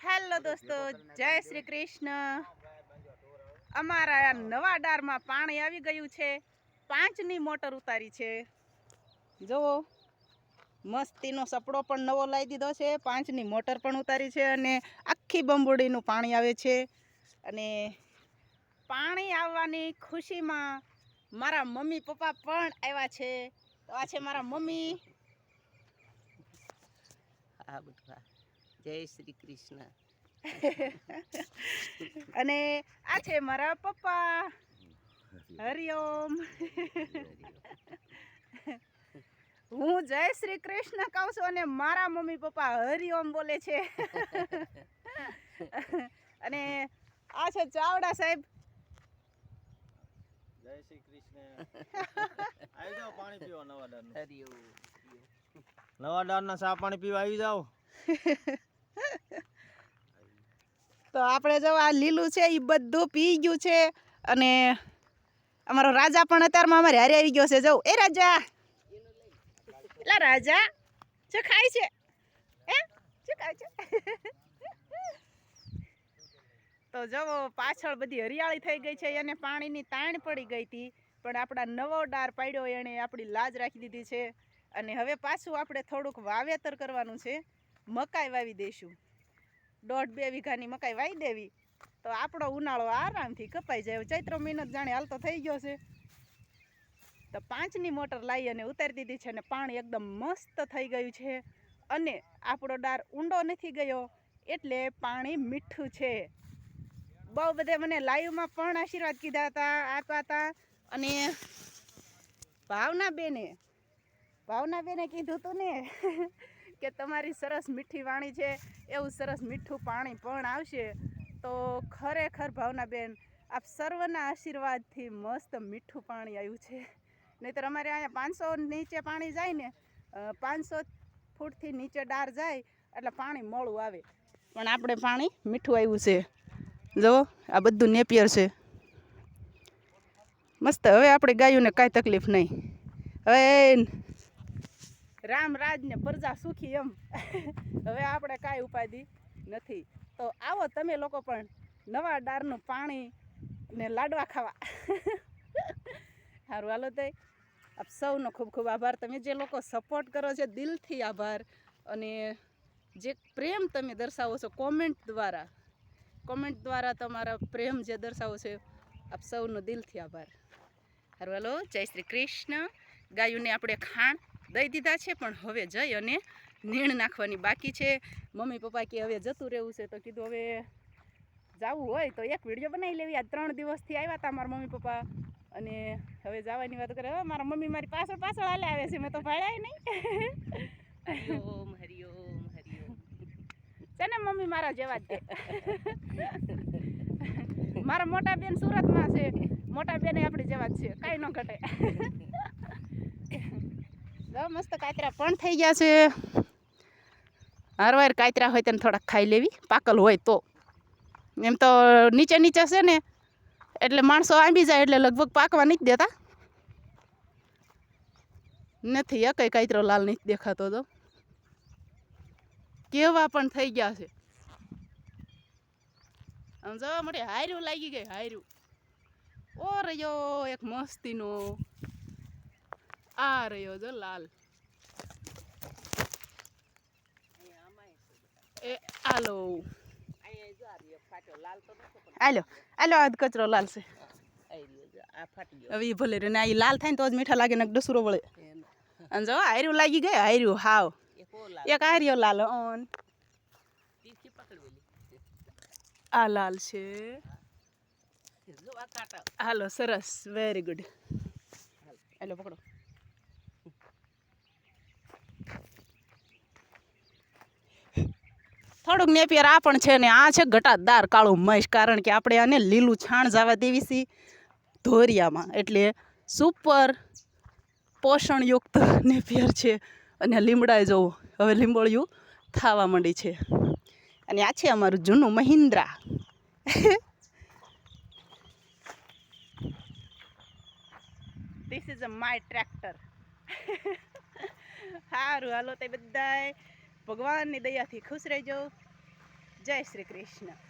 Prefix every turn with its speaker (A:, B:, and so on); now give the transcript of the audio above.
A: Hello દોસ્તો જય શ્રી કૃષ્ણ. અમારા નવા ડારમાં પાણી આવી ગયું છે. પાંચની મોટર ઉતારી છે. જુઓ મસ્તીનો સપડો પણ નવો લાવી દીધો છે. પાંચની મોટર પણ ઉતારી છે અને આખી બંબુડીનું પાણી આવે છે. અને પાણી આવવાની ખુશીમાં મારા મમ્મી પપ્પા પણ આવ્યા છે. તો આ છે મારા મમ્મી.
B: હા બુધવા જય શ્રી કૃષ્ણ.
A: અને આ છે મારા પપ્પા. હરિઓમ. હું જય શ્રી કૃષ્ણ કહું છું અને મારા મમ્મી પપ્પા હરિઓમ બોલે છે. અને આ છે ચાવડા સાહેબ.
C: જય શ્રી કૃષ્ણ. આવી જાઓ પાણી પીવા નવા દારનું
B: હરિયો
C: નવા ચા પાણી પીવા આવી જાઓ.
A: તો આપણે જો આ લીલું છે એ બધું પી ગયું છે. અને અમારો રાજા પણ અત્યારમાં અમારે હારે આવી ગયો છે. જવું એ રાજા! એટલે રાજા શું ખાય છે. એ શું ખાય છે. તો જવો પાછળ બધી હરિયાળી થઈ ગઈ છે. અને પાણીની તાણ પડી ગઈ હતી, પણ આપણા નવો ડાર પાડ્યો એણે આપણી લાજ રાખી દીધી છે. અને હવે પાછું આપણે થોડુંક વાવેતર કરવાનું છે. મકાઈ વાવી દઈશું. દોઢ બે વીઘાની મકાઈ વાવી દેવી. તો આપણો ઉનાળો આરામથી કપાઈ જાય. ચૈત્ર મહિનો જાણે હાલતો થઈ ગયો છે. તો પાંચની મોટર લાવી અને ઉતારી દીધી છે અને પાણી એકદમ મસ્ત થઈ ગયું છે. અને આપણો ડાર ઊંડો નથી ગયો એટલે પાણી મીઠું છે. બહુ બધે મને લાઈવમાં પણ આશીર્વાદ કીધા હતા આપ્યા હતા. અને ભાવના બેને ભાવના બેને કીધું હતું ને. કે તમારી સરસ મીઠી વાણી છે, એવું સરસ મીઠું પાણી પણ આવશે. તો ખરેખર ભાવનાબેન, આપ સર્વના આશીર્વાદથી મસ્ત મીઠું પાણી આવ્યું છે. નહીંતર અમારે અહીંયા પાંચસો નીચે પાણી જાય ને પાંચસો ફૂટથી નીચે ડાર જાય, એટલે પાણી મોળું આવે. પણ આપણે પાણી મીઠું આવ્યું છે. જુઓ, આ બધું નેપિયર છે. મસ્ત, હવે આપણે ગાયોને કાંઈ તકલીફ નહીં. હવે રામ રાજ ને પ્રજા સુખી એમ. હવે આપણે કાંઈ ઉપાધિ નથી. તો આવો તમે લોકો પણ નવા ડારનું પાણી ને લાડવા ખાવા. સારું હાલો તે આપ સૌનો ખૂબ ખૂબ આભાર. તમે જે લોકો સપોર્ટ કરો છો, દિલથી આભાર. અને જે પ્રેમ તમે દર્શાવો છો કોમેન્ટ દ્વારા. કોમેન્ટ દ્વારા તમારા પ્રેમ જે દર્શાવો છો, આપ સૌનો દિલથી આભાર. સારું હાલો. જય શ્રી કૃષ્ણ. ગાયોને આપણે ખાણ દઈ દીધા છે, પણ હવે જઈ અને નીણ નાખવાની બાકી છે. મમ્મી પપ્પા કે હવે જતું રહેવું છે, તો કીધું હવે જવું હોય તો એક વીડિયો બનાવી લેવી. આ ત્રણ દિવસથી આવ્યા હતા મારા મમ્મી પપ્પા અને હવે જવાની વાત કરે, હવે મારા મમ્મી મારી પાછળ પાછળ હાલે આવે છે, મેં તો ભાડાય નહીં.
B: હરિઓમ હરિઓમ હરિઓમ
A: છે ને મમ્મી મારા જેવા જ મારા મોટા બેન સુરતમાં છે. મોટા બેન આપણી જેવા જ છે. કાંઈ ન ઘટે. મસ્ત કાતરા પણ થઈ ગયા છે. હરવાર કાતરા હોય તેને થોડાક ખાઈ લેવી, પાકલ હોય તો. એમ તો નીચે નીચે છે ને, એટલે માણસો આંબી જાય એટલે લગભગ પાકવા નથી દેતા. નથી એકય કાતરો લાલ નથી દેખાતો તો. કેવા પણ થઈ ગયા છે. આમ જવા માટે હાર્યું લાગી ગઈ હાર્યું. ઓ રહ્યો એક મસ્તીનો. આ રહ્યો જો લાલ. એ આલો. આલો આલો, આ કચરો લાલ છે.
B: ગયો
A: હવે ભલે રે ને આ લાલ થાય ને તો જ મીઠા લાગે ને ડસુરો વળે. અને જો હાર્યું લાગી ગઈ હાર્યું હાવ.
B: એક ઓ લાલ,
A: ઓન. આ લાલ છે. હાલો, સરસ વેરી ગુડ હાલો, પકડો. થોડુંક નેપિયર આ પણ છે ને આ છે ઘટાદાર કાળું મહીશ. કારણ કે આપણે આને લીલું છાણ જવા દેવી છીએ ધોરિયામાં. એટલે સુપર પોષણયુક્ત નેપિયર છે. અને લીમડાએ જવું હવે લીંબોળિયું થવા માંડી છે. અને આ છે અમારું જૂનું Mahindra. This is a my tractor સારું હાલો તે બધાય. ભગવાનની દયાથી ખુશ રહેજો. જય શ્રી કૃષ્ણ.